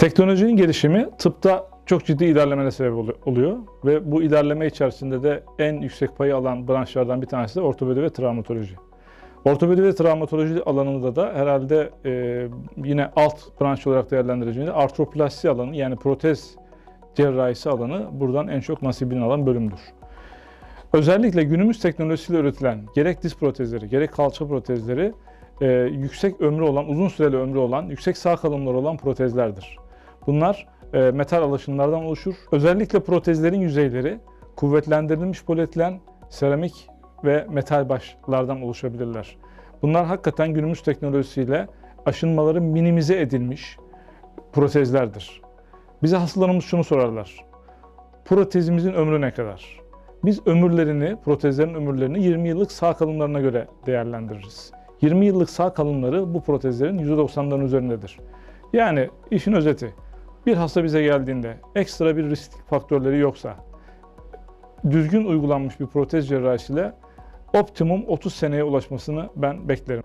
Teknolojinin gelişimi tıpta çok ciddi ilerlemelere sebep olu- oluyor ve bu ilerleme içerisinde de en yüksek payı alan branşlardan bir tanesi de ortopedi ve travmatoloji. Ortopedi ve travmatoloji alanında da herhalde e, yine alt branş olarak değerlendireceğinde artroplasti alanı yani protez cerrahisi alanı buradan en çok nasibini alan bölümdür. Özellikle günümüz teknolojisiyle üretilen gerek diz protezleri gerek kalça protezleri e, yüksek ömrü olan, uzun süreli ömrü olan, yüksek sağ kalınları olan protezlerdir. Bunlar e, metal alaşımlardan oluşur. Özellikle protezlerin yüzeyleri kuvvetlendirilmiş polietilen, seramik ve metal başlardan oluşabilirler. Bunlar hakikaten günümüz teknolojisiyle aşınmaları minimize edilmiş protezlerdir. Bize hastalarımız şunu sorarlar. Protezimizin ömrü ne kadar? Biz ömürlerini, protezlerin ömürlerini 20 yıllık sağ kalınlarına göre değerlendiririz. 20 yıllık sağ kalınları bu protezlerin %90'ların üzerindedir. Yani işin özeti, bir hasta bize geldiğinde ekstra bir risk faktörleri yoksa, düzgün uygulanmış bir protez cerrahisiyle optimum 30 seneye ulaşmasını ben beklerim.